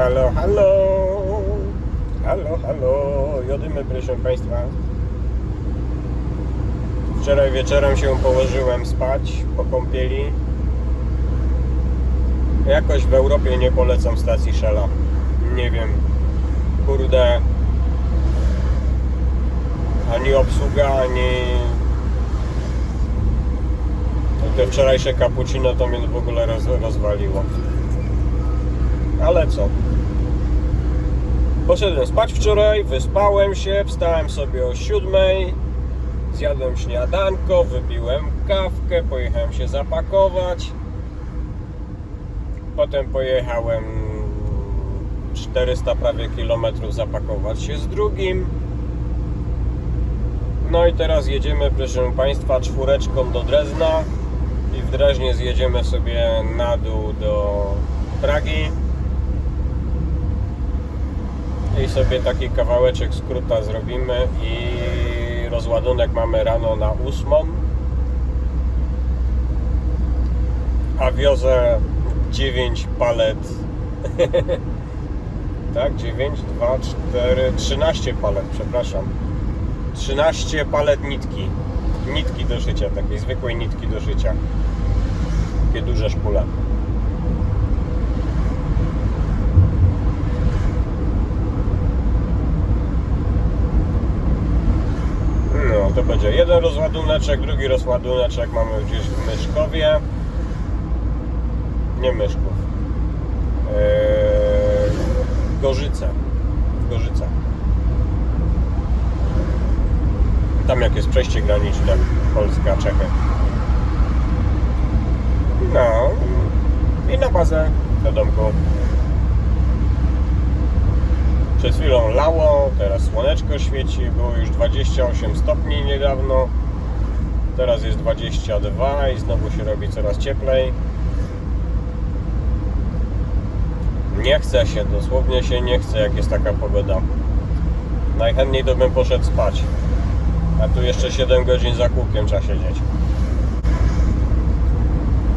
Halo, halo. Halo, halo. Jodymy, proszę Państwa. Wczoraj wieczorem się położyłem spać po kąpieli. Jakoś w Europie nie polecam stacji Shella. Nie wiem. Kurde. Ani obsługa, ani... Te wczorajsze cappuccino to mnie w ogóle roz, rozwaliło. Ale co? Poszedłem spać wczoraj, wyspałem się, wstałem sobie o siódmej, zjadłem śniadanko, wypiłem kawkę, pojechałem się zapakować. Potem pojechałem 400 prawie kilometrów zapakować się z drugim. No i teraz jedziemy, proszę Państwa, czwóreczką do Drezna i w Dreźnie zjedziemy sobie na dół do Pragi i sobie taki kawałeczek skróta zrobimy i rozładunek mamy rano na ósmą. A wiozę 9 palet. Tak, 9, 2, 4, 13 palet, przepraszam. 13 palet nitki. Nitki do szycia, takiej zwykłej nitki do szycia takie duże szpule No, to będzie jeden rozładuneczek, drugi rozładuneczek mamy gdzieś w Myszkowie. Nie Myszków. Eee, Gorzyce. W Gorzycach. Tam jak jest przejście graniczne Polska-Czechy. No. I na bazę do domku. Przed chwilą lało, teraz słoneczko świeci, było już 28 stopni niedawno. Teraz jest 22 i znowu się robi coraz cieplej. Nie chce się, dosłownie się nie chce, jak jest taka pogoda. Najchętniej to bym poszedł spać. A tu jeszcze 7 godzin za kółkiem trzeba siedzieć.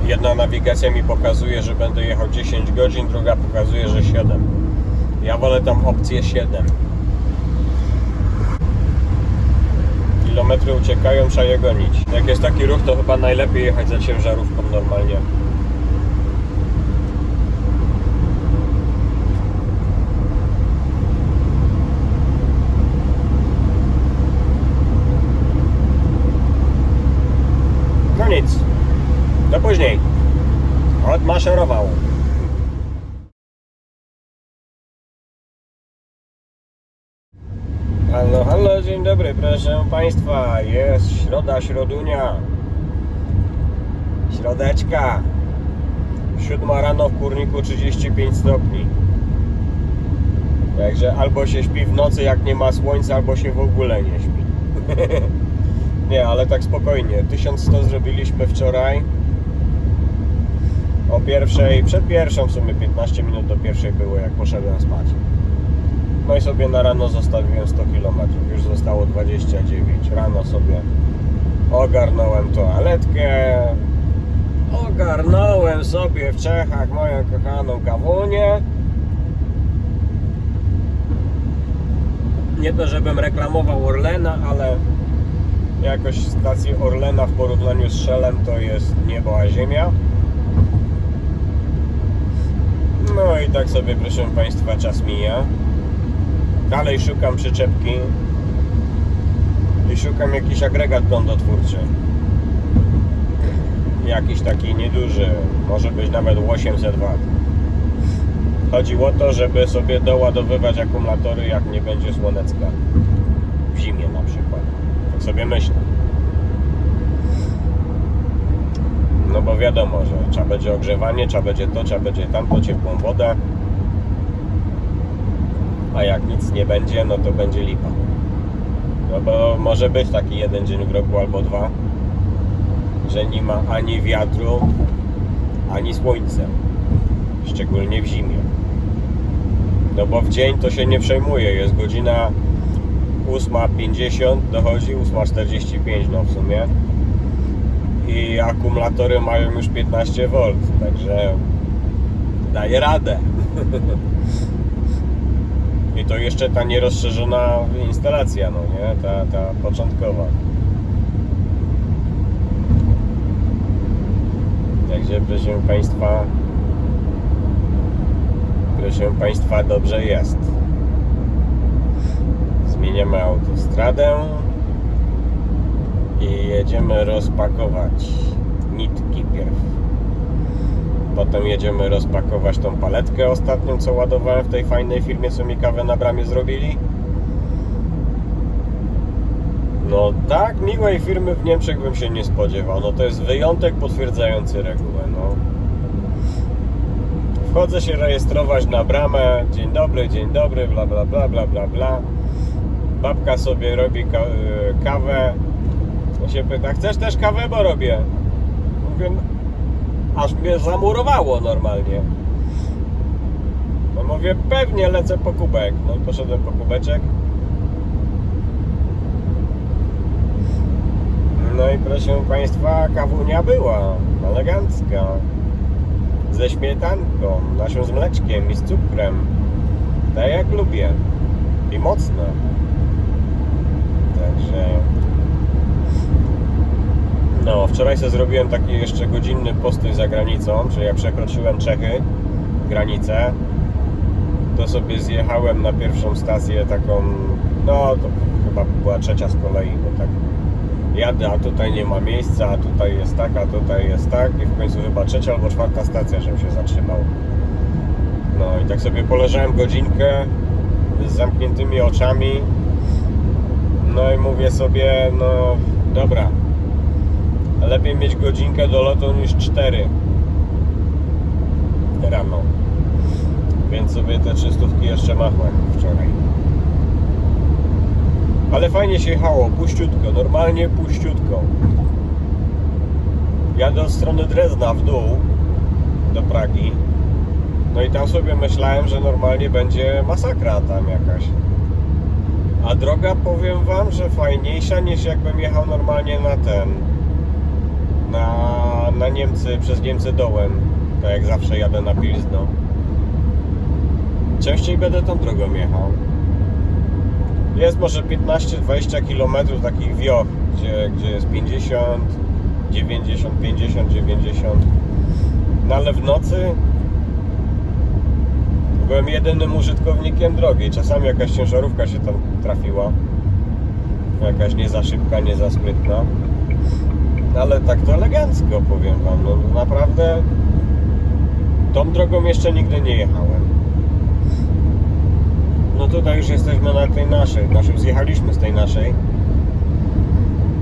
Jedna nawigacja mi pokazuje, że będę jechał 10 godzin, druga pokazuje, że 7. Ja wolę tam opcję 7. Kilometry uciekają, trzeba je gonić. Jak jest taki ruch, to chyba najlepiej jechać za ciężarówką normalnie. No nic. Do później. Odmaszerował. Dzień dobry, proszę Państwa. Jest środa, środunia. Środeczka. Siódma rano w kurniku 35 stopni. Także albo się śpi w nocy, jak nie ma słońca, albo się w ogóle nie śpi. nie, ale tak spokojnie. 1100 zrobiliśmy wczoraj. O pierwszej, przed pierwszą w sumie 15 minut do pierwszej było, jak poszedłem spać. No i sobie na rano zostawiłem 100 km. Już zostało 29. Rano sobie ogarnąłem toaletkę. Ogarnąłem sobie w Czechach moją kochaną kawunię. Nie to, żebym reklamował Orlena, ale jakoś stacje Orlena w porównaniu z Shellem to jest niebo a ziemia. No i tak sobie, proszę Państwa, czas mija. Dalej szukam przyczepki i szukam jakiś agregat prądotwórczy. Jakiś taki nieduży, może być nawet 800 W. Chodziło o to, żeby sobie doładowywać akumulatory, jak nie będzie słonecka. W zimie na przykład. Tak sobie myślę. No bo wiadomo, że trzeba będzie ogrzewanie, trzeba będzie to, trzeba będzie tamto, ciepłą wodę. A jak nic nie będzie, no to będzie lipa. No bo może być taki jeden dzień w roku albo dwa, że nie ma ani wiatru, ani słońca. Szczególnie w zimie. No bo w dzień to się nie przejmuje. Jest godzina 8.50, dochodzi 8.45 no w sumie. I akumulatory mają już 15 V, także daje radę. I to jeszcze ta nierozszerzona instalacja, no nie? Ta, ta początkowa. Także proszę Państwa, proszę Państwa, dobrze jest. Zmieniamy autostradę i jedziemy rozpakować nitki pierw. Potem jedziemy rozpakować tą paletkę ostatnią, co ładowałem w tej fajnej firmie, co mi kawę na bramie zrobili. No tak, miłej firmy w Niemczech bym się nie spodziewał. No to jest wyjątek potwierdzający regułę, no. Wchodzę się rejestrować na bramę. Dzień dobry, dzień dobry, bla bla bla bla bla bla. Babka sobie robi y, kawę. Ja się pyta, chcesz też kawę, bo robię. Mówię, "No, aż mnie zamurowało normalnie. No mówię, pewnie lecę po kubek. No poszedłem po kubeczek. No i proszę Państwa, kawunia była elegancka. Ze śmietanką, naszą z mleczkiem i z cukrem. Tak jak lubię. I mocno. Także... No, wczoraj sobie zrobiłem taki jeszcze godzinny postój za granicą, czyli jak przekroczyłem Czechy, granicę, to sobie zjechałem na pierwszą stację taką, no to chyba była trzecia z kolei, bo tak jadę, a tutaj nie ma miejsca, a tutaj jest tak, a tutaj jest tak i w końcu chyba trzecia albo czwarta stacja, żebym się zatrzymał. No i tak sobie poleżałem godzinkę z zamkniętymi oczami, no i mówię sobie, no dobra, lepiej mieć godzinkę do lotu niż cztery rano. Więc sobie te trzy stówki jeszcze machłem wczoraj. Ale fajnie się jechało, puściutko, normalnie puściutko. Jadę od strony Drezna w dół do Pragi. No i tam sobie myślałem, że normalnie będzie masakra tam jakaś. A droga powiem wam, że fajniejsza niż jakbym jechał normalnie na ten. Na, na Niemcy, przez Niemcy dołem. Tak jak zawsze jadę na Pilzno. Częściej będę tą drogą jechał. Jest może 15-20 km takich wioch, gdzie, gdzie jest 50, 90, 50, 90. No ale w nocy byłem jedynym użytkownikiem drogi. Czasami jakaś ciężarówka się tam trafiła. Jakaś nie za szybka, nie za sprytna. Ale tak to elegancko powiem wam. No naprawdę tą drogą jeszcze nigdy nie jechałem. No tutaj już jesteśmy na tej naszej. Naszym zjechaliśmy z tej naszej.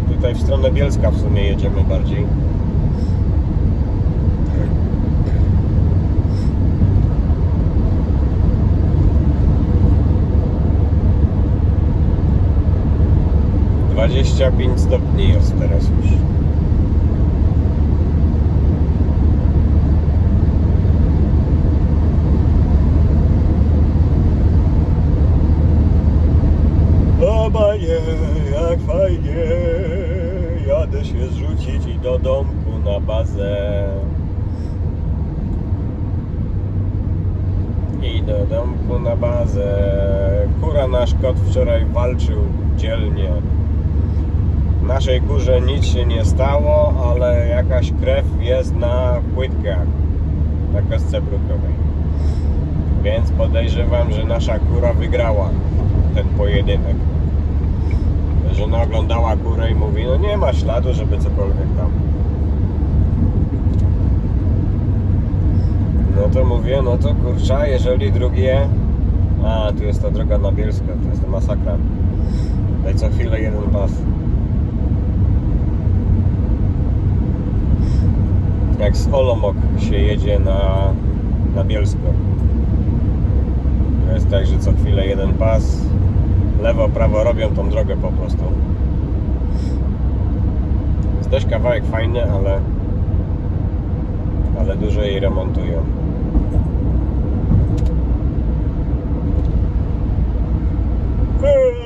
Tutaj w stronę Bielska w sumie jedziemy bardziej. Dwadzieścia pięć stopni jest teraz już. O panie, jak fajnie. Jadę się zrzucić i do domku na bazę. I do domku na bazę. Kura nasz kot wczoraj walczył dzielnie. Naszej kurze nic się nie stało, ale jakaś krew jest na płytkach. Na kostce brukowej Więc podejrzewam, że nasza kura wygrała ten pojedynek. Żona oglądała kurę i mówi, no nie ma śladu, żeby cokolwiek tam. No to mówię, no to kurcza, jeżeli drugie... A, tu jest ta droga na Bielsko, to jest masakra. Daj co chwilę jeden pas. Jak z Olomok się jedzie na, na Bielsko. To jest tak, że co chwilę jeden pas. Lewo, prawo robią tą drogę po prostu. Jest też kawałek fajny, ale ale dużo jej remontują.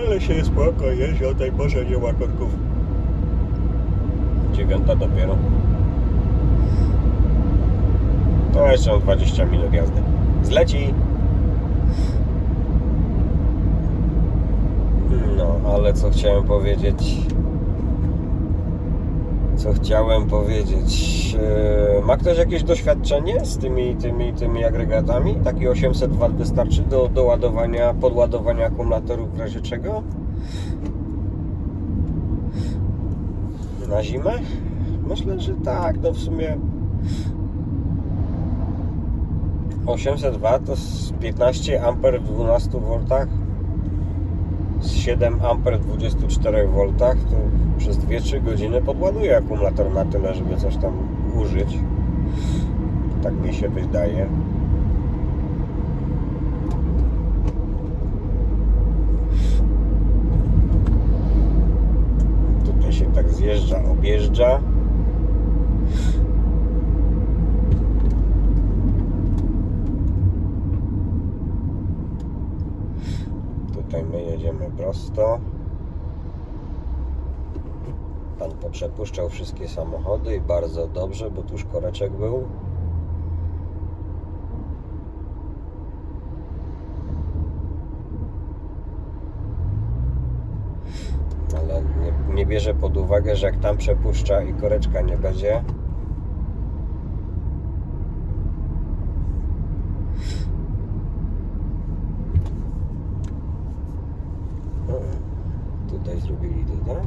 Ale się spoko jeździ, o tej porze nie ma korków. Dziewiąta dopiero. To jeszcze mam 20 minut jazdy. Zleci! No, ale co chciałem powiedzieć? Co chciałem powiedzieć? Eee, Ma ktoś jakieś doświadczenie z tymi, tymi, tymi agregatami? Taki 800 W wystarczy do, do ładowania, podładowania akumulatorów w razie czego? Na zimę? Myślę, że tak. No w sumie 800 W to z 15 A w 12 V z 7 A w 24 V to przez 2-3 godziny podładuje akumulator na tyle, żeby coś tam użyć. Tak mi się wydaje. Tutaj się tak zjeżdża, objeżdża. Tutaj my jedziemy prosto. Pan poprzepuszczał wszystkie samochody i bardzo dobrze, bo tuż koreczek był. Ale nie, nie bierze pod uwagę, że jak tam przepuszcza i koreczka nie będzie, Tutaj zrobili to tak.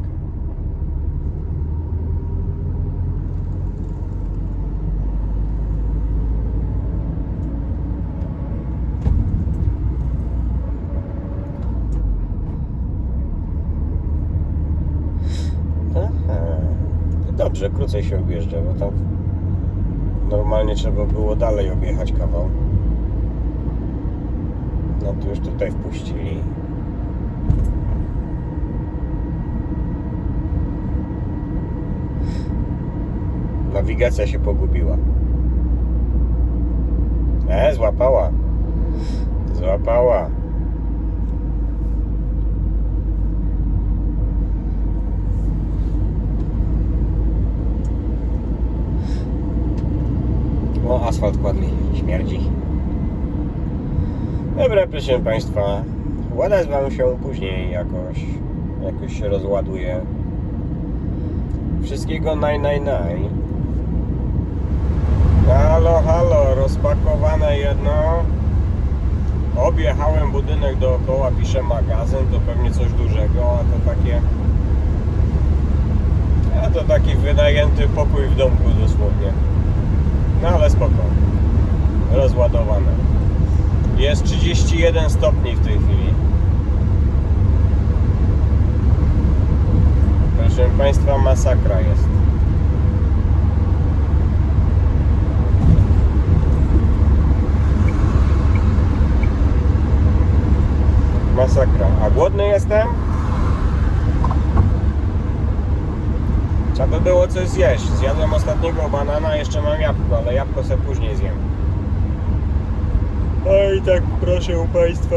Aha. Dobrze, krócej się objeżdża, bo tam normalnie trzeba było dalej objechać kawał. No to już tutaj wpuścili. Nawigacja się pogubiła. E, złapała. Złapała. O, asfalt kładli. Śmierdzi. Dobra, proszę Państwa. Odezwam się później jakoś. Jakoś się rozładuje. Wszystkiego naj, naj, naj. Halo, halo, rozpakowane jedno. Objechałem budynek dookoła, pisze magazyn, to pewnie coś dużego, a to takie... A to taki wynajęty pokój w domku dosłownie. No ale spoko. Rozładowane. Jest 31 stopni w tej chwili. Proszę Państwa, masakra jest. Masakra. A głodny jestem? Trzeba by było coś zjeść. Zjadłem ostatniego banana, jeszcze mam jabłko, ale jabłko sobie później zjem. No i tak proszę Państwa.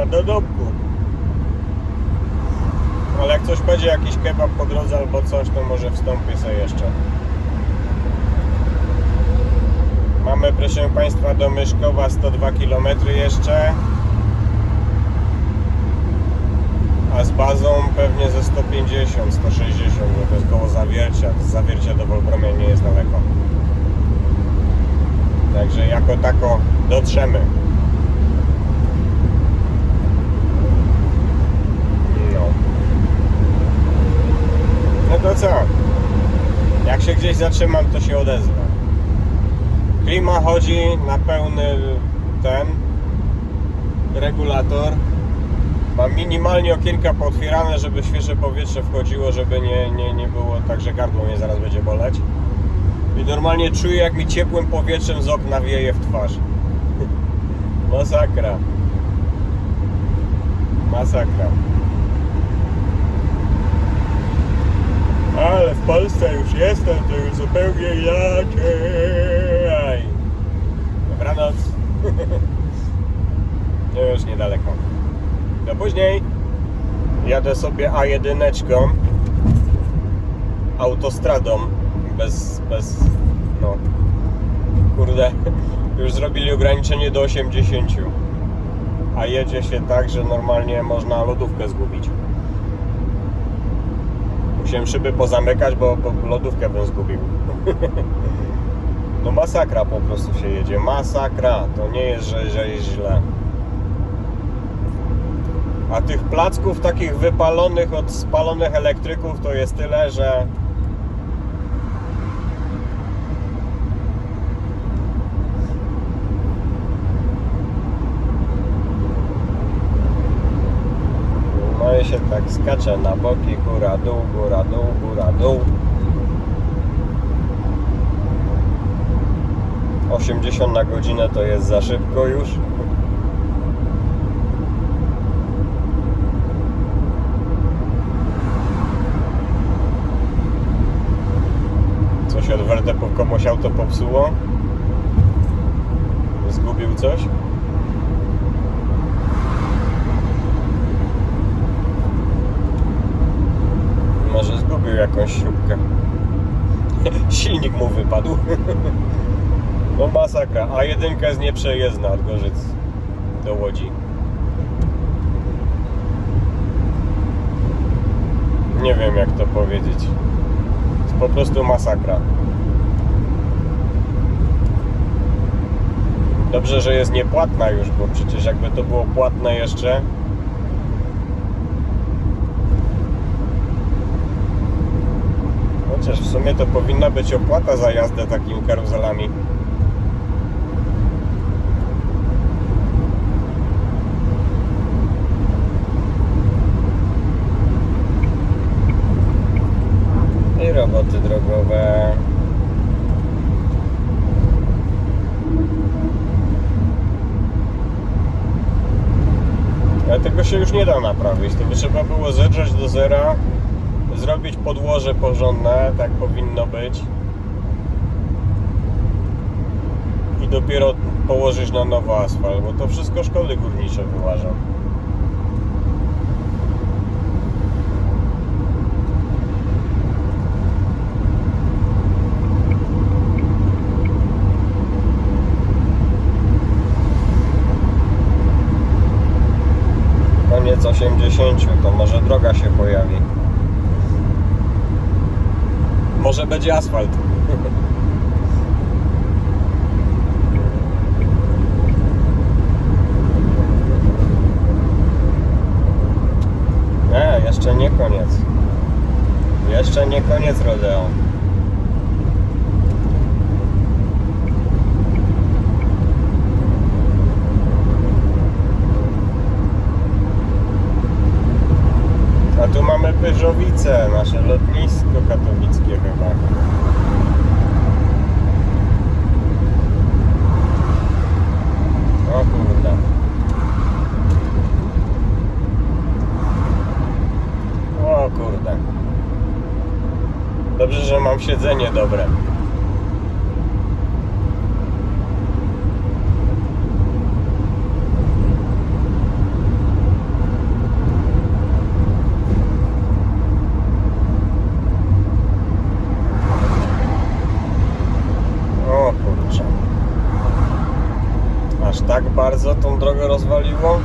A, do domku. Ale jak coś będzie, jakiś kebab po drodze albo coś, to może wstąpię sobie jeszcze. Mamy, proszę Państwa, do Myszkowa 102 km jeszcze. A z bazą pewnie ze 150, 160, bo to jest koło Zawiercia. Z Zawiercia do Wolbromia nie jest daleko. Także jako tako dotrzemy. No. No to co? Jak się gdzieś zatrzymam, to się odezwę. Klima chodzi na pełny ten regulator. Mam minimalnie okienka pootwierane, żeby świeże powietrze wchodziło, żeby nie, nie, nie było tak, że gardło mnie zaraz będzie boleć. I normalnie czuję, jak mi ciepłym powietrzem z okna wieje w twarz. Masakra. Masakra. Ale w Polsce już jestem, to już zupełnie inaczej. Dobranoc. No już niedaleko. Do później. Jadę sobie A1 autostradą bez, bez, no, kurde, już zrobili ograniczenie do 80, a jedzie się tak, że normalnie można lodówkę zgubić. Musiałem szyby pozamykać, bo, bo lodówkę bym zgubił. No masakra po prostu się jedzie, masakra, to nie jest, że, że jest źle. A tych placków takich wypalonych od spalonych elektryków to jest tyle, że No i się tak skacze na boki, góra, dół, góra, dół, góra, dół. 80 na godzinę to jest za szybko już. Coś od wertepów komuś auto popsuło? Zgubił coś? Może zgubił jakąś śrubkę. Silnik mu wypadł. No masakra. A jedynka jest nieprzejezdna od Gorzyc do Łodzi. Nie wiem jak to powiedzieć. Jest po prostu masakra. Dobrze, że jest niepłatna już, bo przecież jakby to było płatne jeszcze, Chociaż w sumie to powinna być opłata za jazdę takimi karuzelami. I roboty drogowe. Tego się już nie da naprawić. To by trzeba było zedrzeć do zera zrobić podłoże porządne, tak powinno być. I dopiero położyć na nowo asfalt, bo to wszystko szkody górnicze wyłażą. Koniec 80, to może droga się pojawi. Może będzie asfalt. Nie, jeszcze nie koniec. Jeszcze nie koniec rodeo. A tu mamy Pyżowice, nasze lotnisko katowickie chyba. O kurde. O kurde. Dobrze, że mam siedzenie dobre. O kurczę. Aż tak bardzo tą drogę rozwaliło?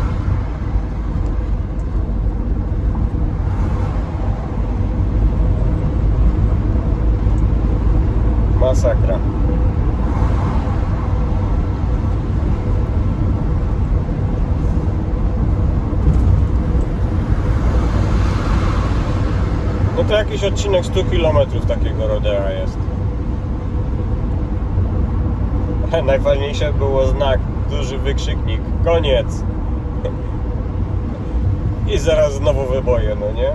Masakra. No to jakiś odcinek 100 km takiego rodea jest. Najfajniejsze było znak, duży wykrzyknik, koniec. I zaraz znowu wyboje, no nie?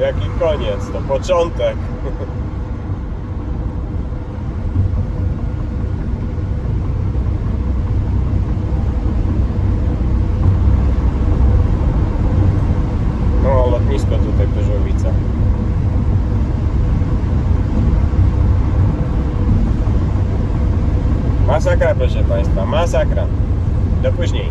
Jaki koniec? To początek. No, lotnisko tutaj Pyżowice. Masakra, proszę Państwa, masakra. Później.